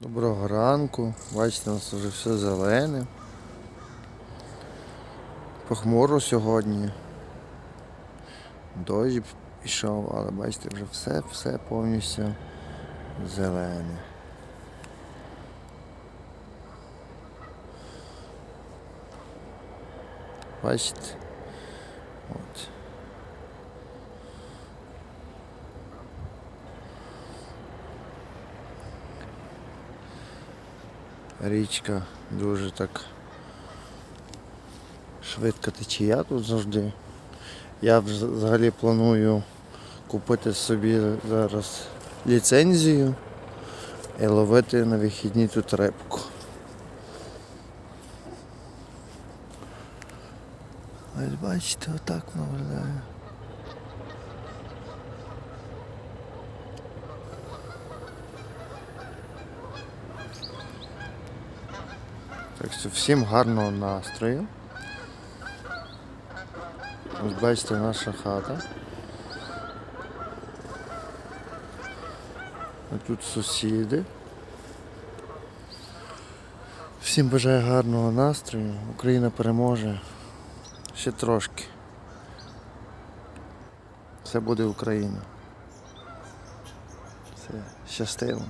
Доброго ранку. Бачите, у нас вже все зелене. Похмуро сьогодні. Дощ пішов, але бачите, вже все, все повністю зелене. Бачите? От. Річка дуже так швидко течія тут завжди. Я взагалі планую купити собі зараз ліцензію і ловити на вихідні тут рибку. Ось бачите, отак виглядає. Так що всім гарного настрою. Ось бачите наша хата. А тут сусіди. Всім бажаю гарного настрою. Україна переможе. Ще трошки. Все буде Україна. Все, щастило.